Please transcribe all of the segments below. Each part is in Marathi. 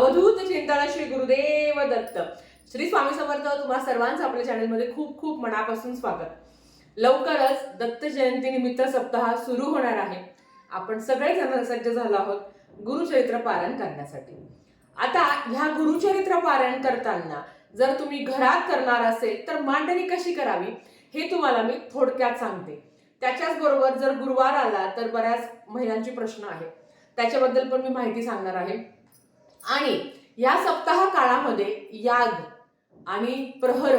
अवधूत चिंतन श्री गुरुदेव दत्त. श्री स्वामी समर्थ तुम्हा सर्वांचं आपल्या चॅनलमध्ये खूप खूप मनापासून स्वागत. लवकरच दत्त जयंती निमित्त सप्ताह सुरू होणार आहे. आपण सगळे जण सज्ज झालो आहोत गुरुचरित्र पारायण करण्यासाठी. आता ह्या गुरुचरित्र पारायण करताना जर तुम्ही घरात करणार असेल तर मांडणी कशी करावी हे तुम्हाला मी थोडक्यात सांगते. त्याच्याच बरोबर जर गुरुवार आला तर बऱ्याच महिलांचे प्रश्न आहेत. त्याच्याबद्दल पण मी माहिती सांगणार आहे. आणि या सप्ताह काळामध्ये याग आणि प्रहर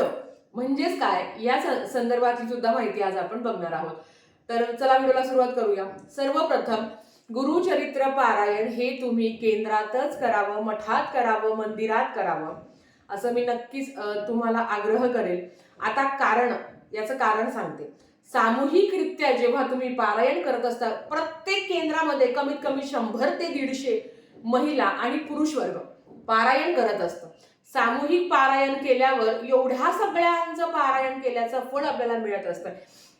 म्हणजेच काय या संदर्भातली सुद्धा माहिती आज आपण बघणार आहोत. तर चला व्हिडिओला सुरुवात करूया. सर्वप्रथम गुरुचरित्र पारायण हे तुम्ही केंद्रातच करावं मठात करावं मंदिरात करावं असं मी नक्कीच तुम्हाला आग्रह करेल. आता कारण याचं कारण सांगते. सामूहिकरित्या जेव्हा तुम्ही पारायण करत असता प्रत्येक केंद्रामध्ये कमीत कमी शंभर ते दीडशे महिला आणि पुरुष वर्ग पारायण करत असतं. सामूहिक पारायण केल्यावर एवढ्या सगळ्यांचं पारायण केल्याचं फळ आपल्याला मिळत असतं.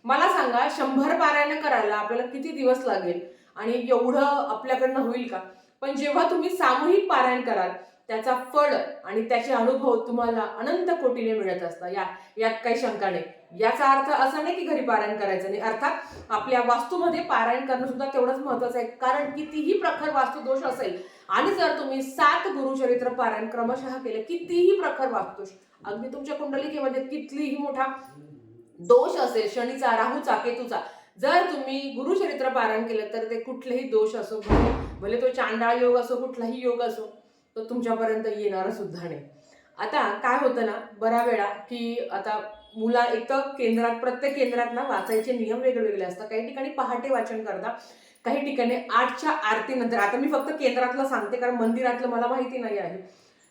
मला सांगा शंभर पारायण करायला आपल्याला किती दिवस लागेल? आणि एवढं आपल्याकडनं होईल का? पण जेव्हा तुम्ही सामूहिक पारायण कराल त्याचा फळ आणि त्याचे अनुभव तुम्हाला अनंत कोटीने मिळत असतात या यात काही शंका नाही. याचा अर्थ असा नाही की घरी पारायण करायचं नाही. अर्थात आपल्या वास्तूमध्ये पारायण करणं सुद्धा तेवढंच महत्वाचं आहे. कारण कितीही प्रखर वास्तू दोष असेल आणि जर तुम्ही सात गुरुचरित्र पारायण क्रमशः केलं कितीही प्रखर वास्तुदोष अगदी तुमच्या कुंडलिकेमध्ये कितीही मोठा दोष असेल शनीचा राहूचा केतूचा जर तुम्ही गुरुचरित्र पारायण केलं तर ते कुठलेही दोष असो भले तो चांडाळ योग असो कुठलाही योग असो तो तुमच्यापर्यंत येणार सुद्धा नाही. आता काय होतं ना बरा वेळा की आता मुला एक तर केंद्रात प्रत्येक केंद्रात ना वाचायचे नियम वेगवेगळे असतात. काही ठिकाणी पहाटे वाचन करता काही ठिकाणी आठच्या आरतीनंतर. आता मी फक्त केंद्रातलं सांगते कारण मंदिरातलं मला माहिती नाही आहे.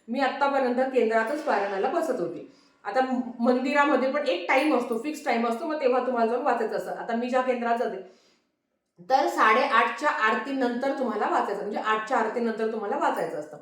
मी आत्तापर्यंत केंद्रातच पारायणाला बसत होती. आता मंदिरामध्ये पण एक टाईम असतो फिक्स टाईम असतो मग तेव्हा तुम्हाला जाऊन वाचायचं असतं. आता मी ज्या केंद्रात जाते तर साडेआठच्या आरतीनंतर तुम्हाला वाचायचं म्हणजे आठच्या आरतीनंतर तुम्हाला वाचायचं असतं.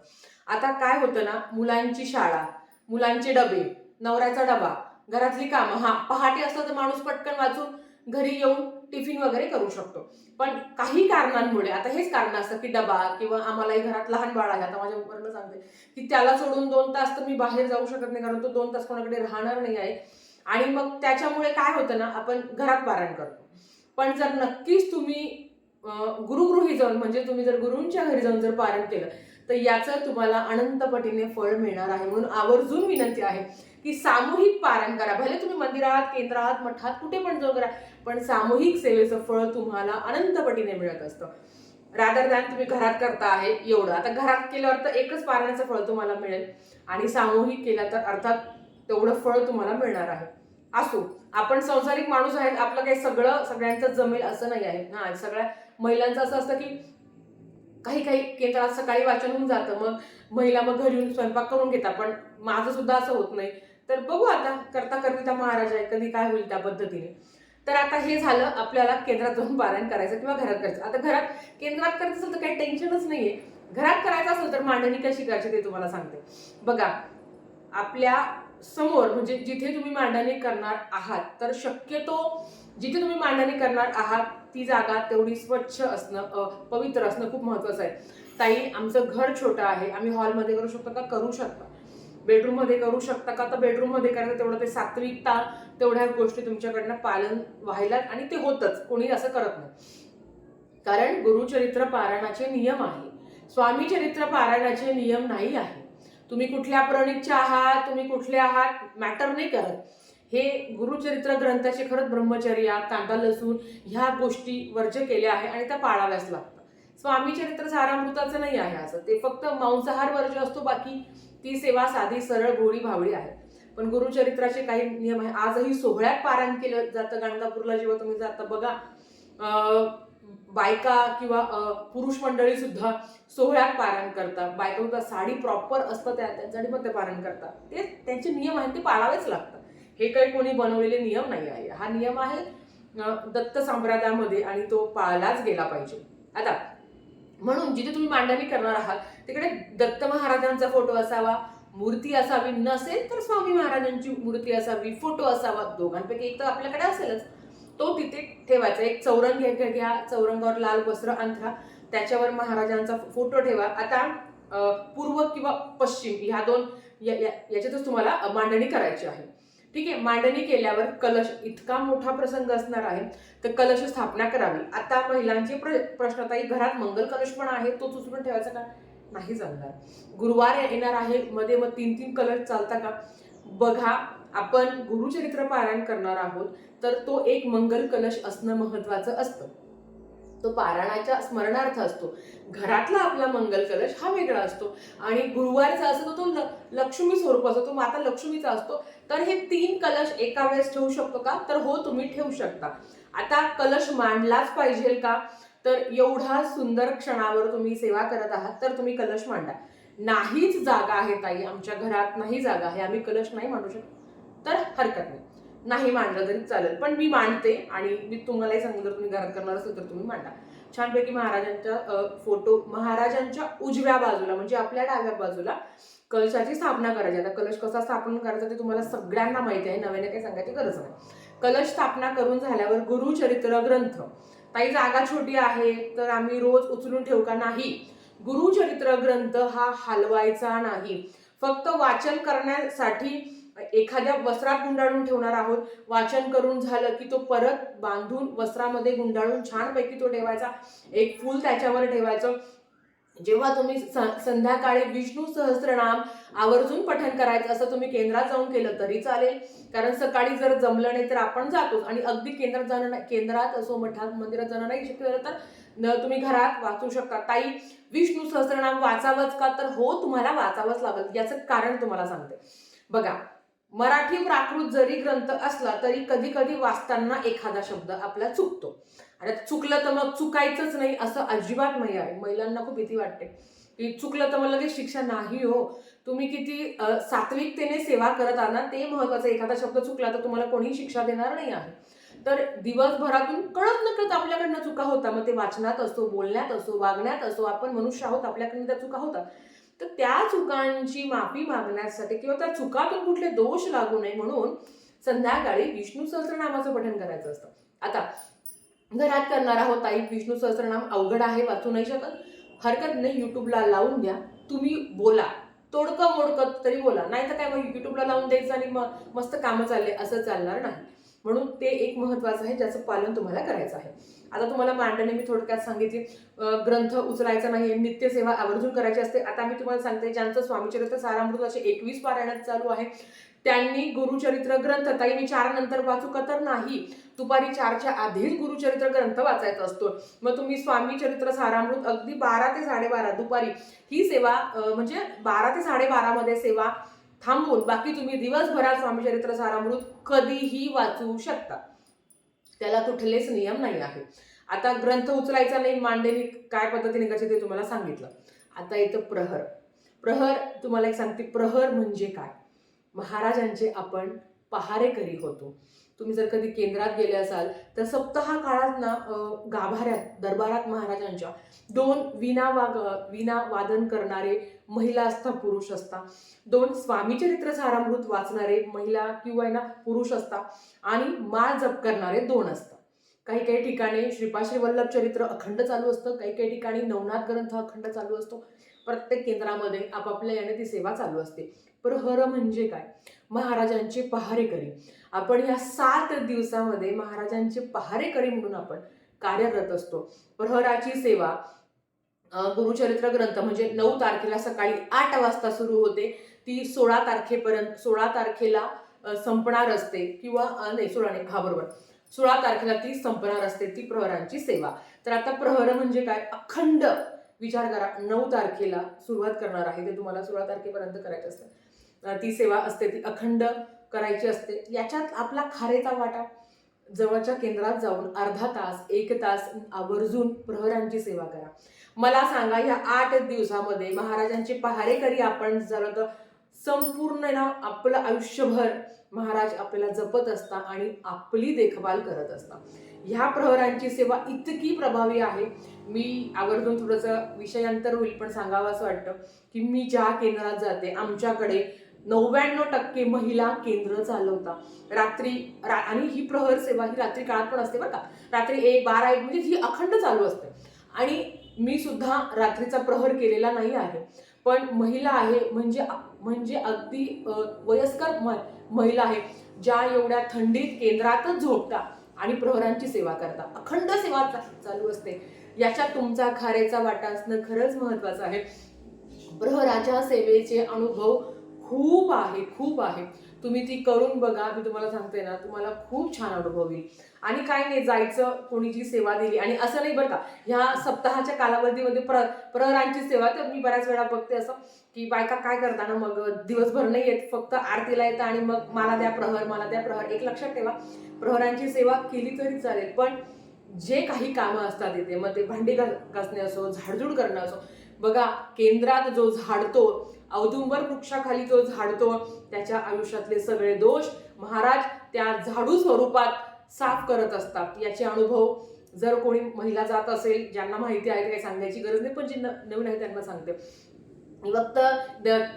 आता काय होतं ना मुलांची शाळा मुलांचे डबे नवऱ्याचा डबा घरातली कामं. हा पहाटे असलं तर माणूस पटकन वाचून घरी येऊन टिफिन वगैरे करू शकतो. पण काही कारणांमुळे आता हेच कारण असतं की डबा किंवा आम्हालाही घरात लहान बाळ आहे. आता माझ्या उपकरणं सांगते की त्याला सोडून दोन तास तर मी बाहेर जाऊ शकत नाही कारण तो दोन तास कोणाकडे राहणार नाही आहे. आणि मग त्याच्यामुळे काय होतं ना आपण घरात पारायण करतो. पण जर नक्कीच तुम्ही गुरुगृही जाऊन म्हणजे तुम्ही जर गुरूंच्या घरी जाऊन जर पारायण केलं तर याचं तुम्हाला अनंतपटीने फळ मिळणार आहे म्हणून आवर्जून विनंती आहे. की सामूहिक पारण करा. भले तुम्ही मंदिरात केंद्रात मठात कुठे पण जो करा पण सामूहिक सेवेचं फळ तुम्हाला अनंतपटीने मिळत असतं. रादर दॅन तुम्ही घरात करता आहे एवढं. आता घरात केल्यावर तर एकच पारण्याचं फळ तुम्हाला मिळेल. आणि सामूहिक केलं तर अर्थात तेवढं फळ तुम्हाला मिळणार आहे. असो आपण संसारिक माणूस आहेत आपलं काही सगळं सगळ्यांचं जमेल असं नाही आहे. हा सगळ्या महिलांचं असं असतं की काही काही केंद्रात सकाळी वाचन होऊन जातं. मग महिला मग घरी येऊन स्वयंपाक करून घेतात. पण माझं सुद्धा असं होत नाही. तर बघू आता करता करविता महाराज आहे कधी काय होईल त्या पद्धतीने. तर आता हे झालं आपल्याला केंद्रात जाऊन पारायण करायचं किंवा घरात करायचं. आता घरात केंद्रात करायचं असेल तर काही टेन्शनच नाहीये. घरात करायचं असेल तर मांडणी कशी करायची ते तुम्हाला सांगते. बघा आपल्यासमोर म्हणजे जिथे तुम्ही मांडणी करणार आहात तर शक्यतो जिथे तुम्ही मांडणी करणार आहात ती जागा तेवढी स्वच्छ असणं पवित्र असणं खूप महत्वाचं आहे. ताई आमचं घर छोटं आहे. आम्ही हॉलमध्ये करू शकतो का? करू शकतो. बेडरूममध्ये करू शकता का? तर बेडरूममध्ये करायचं तेवढं ते सात्विकता तेवढ्या गोष्टी तुमच्याकडनं पालन व्हायला आणि ते होतच. कोणी असं करत नाही. कारण गुरुचरित्र पारायणाचे नियम आहे. स्वामी चरित्र पारायणाचे नियम नाही आहे. तुम्ही कुठल्या प्रणितचे आहात तुम्ही कुठले आहात मॅटर नाही करत. हे गुरुचरित्र ग्रंथाचे खरंच ब्रह्मचर्या कांदा लसूण ह्या गोष्टी वर्ज्य केल्या आहे आणि त्या पाळाव्याच लागतात. स्वामी चरित्र सारामृताचं नाही आहे असं. ते फक्त मांसाहार वर्ज्य असतो बाकी ती सेवा साधी सरळ भोळी भावळी आहे. पण गुरुचरित्राचे काही नियम आहे आजही सोहळ्यात पारायण केलं जातं गाणगापूरला. जेव्हा तुम्ही जाता बघा बायका किंवा पुरुष मंडळी सुद्धा सोहळ्यात पारायण करतात. बायका सुद्धा साडी प्रॉपर असतं त्या त्यांच्यासाठी पण ते पारायण करतात. ते त्यांचे नियम आहेत ते पाळावेच लागतात. हे काही कोणी बनवलेले नियम नाही आहे. हा नियम आहे दत्त संप्रदायामध्ये आणि तो पाळलाच गेला पाहिजे. आता म्हणून जिथे तुम्ही मांडणी करणार आहात तिकडे दत्त महाराजांचा फोटो असावा मूर्ती असावी नसेल तर स्वामी महाराजांची मूर्ती असावी फोटो असावा दोघांपैकी एक तर आपल्याकडे असेलच. तो तिथे ठेवायचा. एक चौरंग घ्या घ्या चौरंगावर लाल वस्त्र अंथरा त्याच्यावर महाराजांचा फोटो ठेवा. आता पूर्व किंवा पश्चिम ह्या दोन याच्यातच तुम्हाला मांडणी करायची आहे. ठीक आहे मांडणी केल्यावर कलश इतका मोठा प्रसंग असणार आहे तर कलश स्थापना करावी. आता महिलांचे प्र प्रश्न घरात मंगल कलश पण आहे तो चुचरून ठेवायचा का? नाही चालणार गुरुवार येणार आहे मध्ये मग तीन तीन कलश चालता का? बघा आपण गुरुचरित्र पारायण करणार आहोत तर तो एक मंगल कलश असणं महत्वाचं असतं. तो पारायणाच्या स्मरणार्थ असतो. घरातला आपला मंगल कलश हा वेगळा असतो. आणि गुरुवारचा असतो तो ल- लक्ष्मी स्वरूप असतो. तो माता लक्ष्मीचा असतो. तर हे तीन कलश एका वेळेस ठेवू शकतो का? तर हो तुम्ही ठेवू शकता. आता कलश मांडलाच पाहिजे का? तर एवढा सुंदर क्षणावर तुम्ही सेवा करत आहात तर तुम्ही कलश मांडा. नाहीच जागा आहे ताई. आमच्या घरात नाही जागा आहे. आम्ही कलश नाही मांडू शकत. तर हरकत नाही. नाही मांडलं तरी चालेल. पण मी मांडते आणि मी तुम्हालाही सांगू जर तुम्ही घरात करणार असेल तर तुम्ही मांडा. छानपैकी महाराजांचा फोटो महाराजांच्या उजव्या बाजूला म्हणजे आपल्या डाव्या बाजूला कलशाची स्थापना करायची. आता कलश कसा स्थापन करायचा ते तुम्हाला सगळ्यांना माहिती आहे. नव्याने काही सांगायची गरज नाही. कलश स्थापना करून झाल्यावर गुरुचरित्र ग्रंथ. ताई जागा छोटी आहे तर आम्ही रोज उचलून ठेवू का? नाही. गुरुचरित्र ग्रंथ हा हलवायचा नाही. फक्त वाचन करण्यासाठी एखाद्या वस्त्रात गुंडाळून ठेवणार आहोत. वाचन करून झालं की तो परत बांधून वस्त्रामध्ये गुंडाळून छानपैकी तो ठेवायचा. एक फूल त्याच्यावर ठेवायचं. जेव्हा तुम्ही स- संध्याकाळी विष्णू सहस्रनाम आवर्जून पठण करायचं असं तुम्ही केंद्रात जाऊन केलं तरी चालेल. कारण सकाळी जर जमलं नाही तर आपण जातोच. आणि अगदी केंद्रात जाणं नाही केंद्रात असो मठात मंदिरात जाणं नाही शक्य झालं तर न- तुम्ही घरात वाचू शकता. ताई विष्णू सहस्रनाम वाचावंच का? तर हो तुम्हाला वाचावंच लागेल. याचं कारण तुम्हाला सांगते. बघा मराठी प्राकृत जरी ग्रंथ असला तरी कधी कधी वाचताना एखादा शब्द आपला चुकतो. आणि चुकलं तर मग चुकायचंच नाही असं अजिबात नाही आहे. महिलांना खूप भीती वाटते. की चुकलं तर मग लगेच शिक्षा नाही हो. तुम्ही किती सात्विकतेने सेवा करत आहात ते महत्वाचं एखादा शब्द चुकला तर तुम्हाला कोणीही शिक्षा देणार नाही आहे. तर दिवसभरातून कळत नकळत आपल्याकडनं चुका होता मग ते वाचनात असो बोलण्यात असो वागण्यात असो आपण मनुष्य आहोत आपल्याकडनं त्या चुका होतात. तर त्या चुकांची माफी मागण्यासाठी किंवा त्या चुकातून कुठले दोष लागू नये म्हणून संध्याकाळी विष्णू सहस्रनामाचं पठण करायचं असतं. आता घरात करणार आहोत ताई विष्णू सहस्रनाम अवघड आहे वाचू नाही शकत. हरकत नाही यूट्यूबला लावून द्या. तुम्ही बोला. तोडकं मोडकं तरी बोला. नाही तर काय मग यूट्यूबला लावून द्यायचं आणि मग मस्त कामं चालले असं चालणार नाही. म्हणून ते एक महत्वाचं आहे ज्याचं पालन तुम्हाला करायचं आहे. आता तुम्हाला मांडणे मी थोडक्यात सांगितली. ग्रंथ उचलायचा नाही नित्यसेवा आवर्जून करायची असते. आता मी तुम्हाला सांगते ज्यांचं स्वामीचरित्र सारामृत असे एकवीस पारायणात चालू आहे त्यांनी गुरुचरित्र ग्रंथ ताई मी चार नंतर वाचू का तर नाही? दुपारी चारच्या आधीच गुरुचरित्र ग्रंथ वाचायचा असतो. मग तुम्ही स्वामी चरित्र सारामृत अगदी बारा ते साडेबारा दुपारी ही सेवा म्हणजे बारा ते साडेबारामध्ये सेवा थांबून बाकी तुम्ही दिवसभरात स्वामीचरित्र सारामृत कधीही वाचू शकता. त्याला कुठलेच नियम नाही आहे. आता ग्रंथ उचलायचा नाही मांडेने काय पद्धतीने करायचे ते तुम्हाला सांगितलं. आता येतं प्रहर. प्रहर तुम्हाला एक सांगते प्रहर म्हणजे काय? महाराजांचे आपण पहारेकरी होतो. तुम्ही जर कधी केंद्रात गेले असाल तर सप्ताह काळात ना गाभाऱ्यात दरबारात महाराजांच्या दोन विना वाग विना वादन करणारे महिला असता पुरुष असता. दोन स्वामीचरित्र सारामृत वाचणारे महिला किंवा आहे ना पुरुष असता आणि माळ जप करणारे दोन असतात काही काही ठिकाणी श्रीपाश्री वल्लभ चरित्र अखंड चालू असतं काही काही ठिकाणी नवनाथ ग्रंथ अखंड चालू असतो. प्रत्येक केंद्रामध्ये आपापल्या याने ती सेवा चालू असते. प्रहर म्हणजे काय? महाराजांचे पहारेकरी. आपण या सात दिवसामध्ये महाराजांचे पहारेकरी म्हणून आपण कार्यरत असतो. प्रहराची सेवा गुरुचरित्र ग्रंथ म्हणजे नऊ तारखेला सकाळी आठ वाजता सुरू होते. ती सोळा तारखेपर्यंत सोळा तारखेला संपणार असते किंवा नाही सोळा नाही हा बरोबर. सोळा तारखेला ती संपणार असते ती प्रहरांची सेवा. तर आता प्रहर म्हणजे काय? अखंड विचार करा नऊ तारखेला सुरुवात करणार आहे. ते तुम्हाला सोळा तारखेपर्यंत करायचं असतं. ती सेवा असते ती अखंड करायची असते. याच्यात आपला खारेचा वाटा. जवळच्या केंद्रात जाऊन अर्धा तास एक तास आवर्जून प्रहरांची सेवा करा. मला सांगा या आठ दिवसामध्ये महाराजांचे पहारेकरी आपण झालं तर संपूर्ण ना आपलं आयुष्यभर महाराज आपल्याला जपत असता आणि आपली देखभाल करत असता. ह्या प्रहरांची सेवा इतकी प्रभावी आहे. मी आवर्जून थोडंसं विषयांतर होईल पण सांगावं असं वाटतं की मी ज्या केंद्रात जाते आमच्याकडे नव्याण्णव टक्के महिला केंद्र चालवता. रात्री रा आणि ही प्रहर सेवा ही रात्री काळात पण असते बरं का. रात्री एक बारा एक म्हणजे ही अखंड चालू असते. आणि मी सुद्धा रात्रीचा प्रहर केलेला नाही आहे. पण महिला आहे म्हणजे म्हणजे अगदी वयस्कर महिला आहे ज्या एवढ्या थंडीत केंद्रातच झोपता आणि प्रहरांची सेवा करता. अखंड सेवा चा- चालू असते. याच्यात तुमचा खारेचा वाटा असणं खरंच महत्वाचं आहे. प्रहराच्या सेवेचे अनुभव खूप आहे खूप आहे. तुम्ही ती करून बघा मी तुम्हाला सांगते ना तुम्हाला खूप छान अनुभव येईल. आणि काय नाही जायचं कोणी जी सेवा दिली. आणि असं नाही बरं का ह्या सप्ताहाच्या कालावधीमध्ये प्र प्रहरांची सेवा तर मी बऱ्याच वेळा बघते असं की बायका काय करताना मग दिवसभर नाही येत फक्त आरतीला येतं आणि मग मला द्या प्रहर मला द्या प्रहर. एक लक्षात ठेवा प्रहरांची सेवा केली तरी चालेल पण जे काही कामं असतात इथे मग ते भांडी घासणे असो झाडझूड करणं असो बघा केंद्रात जो झाडतो औदुंबर वृक्षाखाली जो झाडतो त्याच्या आयुष्यातले सगळे दोष महाराज त्या झाडू स्वरूपात साफ करत असतात. याचे अनुभव जर कोणी महिला जात असेल ज्यांना माहिती आहे काही सांगायची गरज नाही पण जे नवीन आहे त्यांना सांगते. फक्त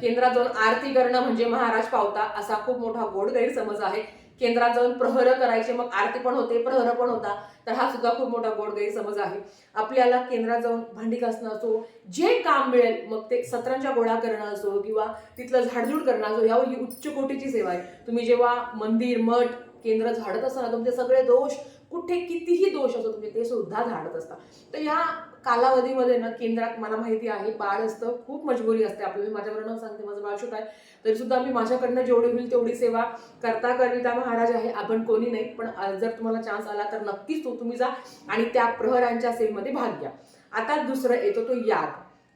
केंद्रात जाऊन आरती करणं म्हणजे महाराज पावता असा खूप मोठा गोड गैरसमज आहे. केंद्रात जाऊन प्रहर करायचे मग आरती पण होते प्रहर पण होता. तर हा सुद्धा खूप मोठा गोड गैरसमज आहे. आपल्याला केंद्रात जाऊन भांडी घासणं असो जे काम मिळेल मग ते सत्रांच्या गोळा करणं असो किंवा तिथलं झाडझूड करणं असो ह्या ही उच्च कोटीची सेवा आहे. तुम्ही जेव्हा मंदिर मठ केंद्र झाडत असताना तुमचे सगळे दोष कुठे कितीही दोष असो तुमचे ते सुद्धा झाडत असतात तर ह्या कालावधीमध्ये ना केंद्रात मला माहिती आहे बाळ असतं खूप मजबुरी असते आपल्याला. माझ्याकडनं सांगते माझं बाळ छोट आहे. तरी सुद्धा मी माझ्याकडनं जेवढी होईल तेवढी सेवा करता करविता महाराज आहे आपण कोणी नाही. पण जर तुम्हाला चान्स आला तर नक्कीच तो तुम्ही जा आणि त्या प्रहरांच्या सेवेमध्ये भाग घ्या. आता दुसरं येतो तो याग.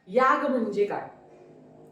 याग म्हणजे काय?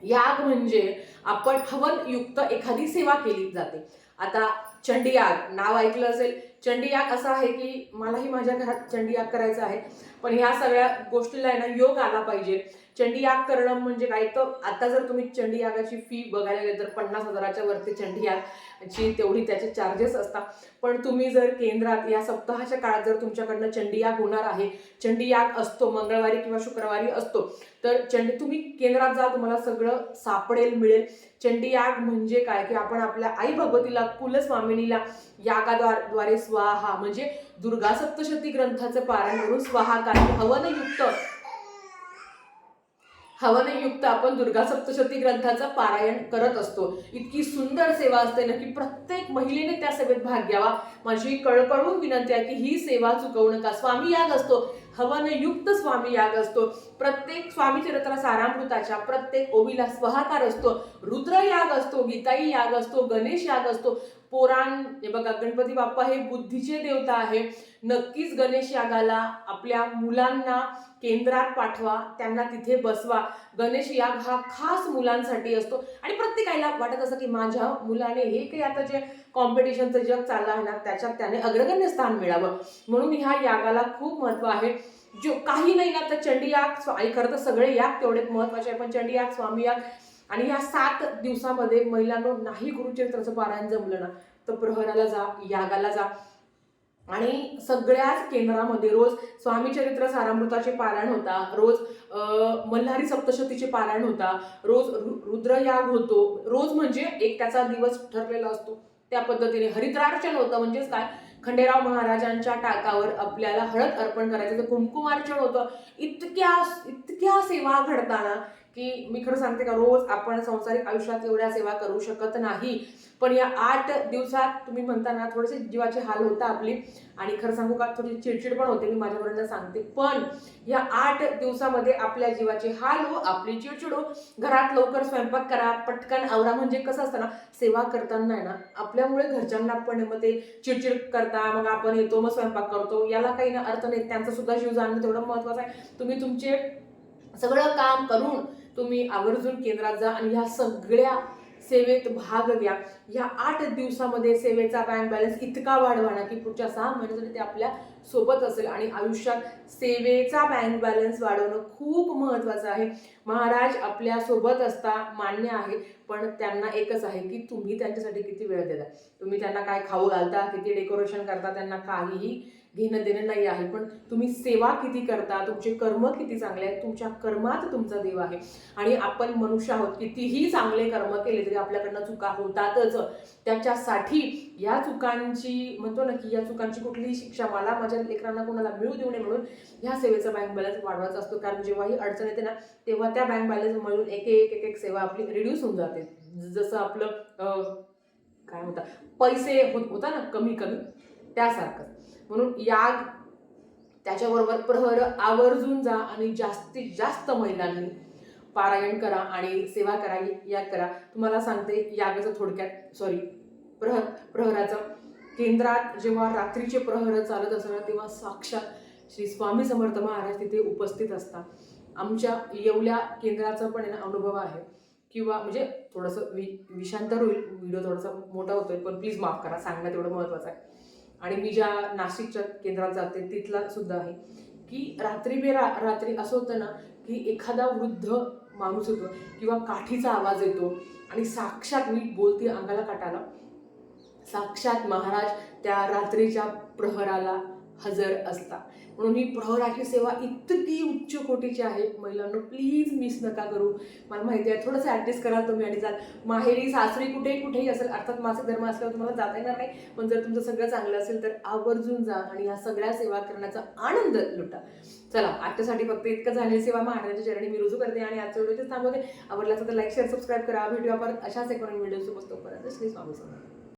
याग म्हणजे आपण हवन युक्त एखादी सेवा केली जाते. आता चंडीयाग नाव ऐकलं असेल. चंडीयाग असं आहे की मलाही माझ्या घरात चंडीयाग करायचा आहे. पण ह्या सगळ्या गोष्टीला आहे ना योग आला पाहिजे. चंडीयाग करणं म्हणजे काय? तर आता जर तुम्ही चंडीयागाची फी बघायला गेले तर पन्नास हजाराच्या वरती चंडीयागची तेवढी त्याचे चार्जेस असतात. पण तुम्ही जर केंद्रात या सप्ताहाच्या काळात जर तुमच्याकडनं चंडीयाग होणार आहे चंडीयाग असतो मंगळवारी किंवा शुक्रवारी असतो तर चंडी तुम्ही केंद्रात जा तुम्हाला सगळं सापडेल मिळेल. चंडीयाग म्हणजे काय? की आपण आपल्या आई भगवतीला कुलस्वामिनीला यागाद्वारे स्वाहा म्हणजे दुर्गा सप्तशती ग्रंथाचं पारायण करून स्वाहा हवनयुक्त. हवनयुक्त आपण दुर्गा सप्तशती ग्रंथाचं पारायण करत असतो. इतकी सुंदर सेवा असते ना की प्रत्येक महिलेने त्या सेवेत भाग घ्यावा. माझी कळकळून विनंती आहे की ही सेवा चुकवू नका. स्वामी याग असतो हवनयुक्त स्वामी याग असतो. प्रत्येक स्वामी चरित्र सारामृताच्या प्रत्येक ओवीला स्वहाकार असतो. रुद्र याग असतो गीताई याग असतो गणेश याग असतो. पुराण हे बघा गणपती बाप्पा हे बुद्धीचे देवता आहे. नक्कीच गणेश यागाला आपल्या मुलांना केंद्रात पाठवा त्यांना तिथे बसवा. गणेश याग हा खास मुलांसाठी असतो. आणि प्रत्येकाला वाटत असं की माझ्या मुलाने हे काही आता जे कॉम्पिटिशनचं जग चाललं आहे ना त्याच्यात त्याने अग्रगण्य स्थान मिळावं. म्हणून ह्या यागाला खूप महत्त्व आहे. जो काही नाही ना तर चंडी याग स्वा- आणि खरं तर सगळे याग तेवढे महत्त्वाचे आहे पण चंडी याग स्वामी याग आणि ह्या सात दिवसामध्ये महिलांना नाही गुरुचरित्राचं पारायण जमलं ना तर प्रहराला जा यागाला जा. आणि सगळ्याच केंद्रामध्ये रोज स्वामीचरित्र सारामृताचे पारायण होता रोज मल्हारी सप्तशतीचे पारायण होता रोज रु- रुद्रयाग होतो रोज म्हणजे एक त्याचा दिवस ठरलेला असतो. त्या पद्धतीने हरिद्रार्चन होतं. म्हणजेच काय? खंडेराव महाराजांच्या टाकावर आपल्याला हळद अर्पण करायचं. तर कुंकुमार्चन होतं. इतक्या इतक्या सेवा घडताना की मी खरं सांगते का रोज आपण संसारिक आयुष्यात एवढ्या सेवा करू शकत नाही. पण या आठ दिवसात तुम्ही म्हणताना थोडेसे जीवाचे हाल होता आपली. आणि खरं सांगू का थोडी चिडचिड पण होते मी माझ्यावरनं सांगते. पण या आठ दिवसामध्ये आपल्या जीवाचे हाल हो आपली चिडचिड हो. घरात लवकर स्वयंपाक करा पटकन आवरा. म्हणजे कसं असतं ना सेवा करताना आहे ना आपल्यामुळे घरच्यांना पण मग ते चिडचिड करता मग आपण येतो मग स्वयंपाक करतो. याला काही ना अर्थ नाही त्यांचा सुद्धा जीव जाणं तेवढं महत्वाचं आहे. तुम्ही तुमचे सगळं काम करून तुम्ही आवर्जून केंद्रात जा आणि ह्या सगळ्या सेवेत भाग घ्या. ह्या आठ दिवसामध्ये सेवेचा बँक बॅलन्स इतका वाढवा ना की पुढच्या सहा महिन्यासाठी ते आपल्यासोबत असेल. आणि आयुष्यात सेवेचा बँक बॅलन्स वाढवणं खूप महत्त्वाचं आहे. महाराज आपल्यासोबत असता मान्य आहे पण त्यांना एकच आहे की तुम्ही त्यांच्यासाठी किती वेळ देता. तुम्ही त्यांना काय खाऊ घालता किती डेकोरेशन करता त्यांना काहीही घेणं देणं नाही आहे पण तुम्ही सेवा किती करता तुमचे कर्म किती चांगले आहेत तुमच्या कर्मात तुमचा देव आहे. आणि आपण मनुष्य आहोत कितीही चांगले कर्म केले तरी आपल्याकडनं चुका होतातच. त्याच्यासाठी या चुकांची म्हणतो ना की या चुकांची कुठलीही शिक्षा मला माझ्या लेकरांना कोणाला मिळू देऊ नये म्हणून ह्या सेवेचा बँक बॅलन्स वाढवायचा असतो. कारण जेव्हाही अडचण येते ना तेव्हा त्या बँक बॅलन्समधून एक एक एक एक सेवा आपली रिड्यूस होऊन जाते. जसं आपलं काय म्हणतात पैसे होत होता ना कमी कमी त्यासारखं. म्हणून याग त्याच्याबरोबर प्रहर आवर्जून जा आणि जास्तीत जास्त महिलांनी पारायण करा आणि सेवा करा याग करा. तुम्हाला सांगते यागाचं थोडक्यात सॉरी प्रहर प्रहराचं. केंद्रात जेव्हा रात्रीचे प्रहर चालत असणार तेव्हा साक्षात श्री स्वामी समर्थ महाराज तिथे उपस्थित असतात. आमच्या येवल्या केंद्राचा पण आहे ना अनुभव आहे. किंवा म्हणजे थोडंसं वि विषांतर होईल व्हिडिओ थोडासा मोठा होतोय पण प्लीज माफ करा सांगणं तेवढं महत्त्वाचं आहे. आणि मी ज्या नाशिकच्या केंद्रात जाते तिथला सुद्धा आहे. की रात्री बे रा रात्री असं होतं ना की एखादा वृद्ध माणूस होतो किंवा काठीचा आवाज येतो आणि साक्षात मी बोलते अंगाला काटाला. साक्षात महाराज त्या रात्रीच्या प्रहराला हजर असता. म्हणून ही प्रहराची सेवा इतकी उच्च कोटीची आहे. महिलांनो प्लीज मिस नका करू. मला माहिती आहे थोडंसं ॲडजस्ट करा तुम्ही आणि जाल. माहेरी सासरी कुठेही कुठेही असेल अर्थात मासिक धर्म असल्यावर तुम्हाला जाता येणार नाही. पण जर तुमचं सगळं चांगलं असेल तर आवर्जून जा आणि या सगळ्या सेवा करण्याचा आनंद लुटा. चला आजच्यासाठी फक्त इतकं झाले. सेवा महाराजांच्या चरणी मी रुजू करते आणि आजच्या व्हिडिओचे थांबवते. आवडला तर लाईक शेअर सबस्क्राईब करा. व्हिडिओ परत अशाच एकोणीस व्हिडिओ सोबत तोपर्यंत श्री स्वामी समर्थ.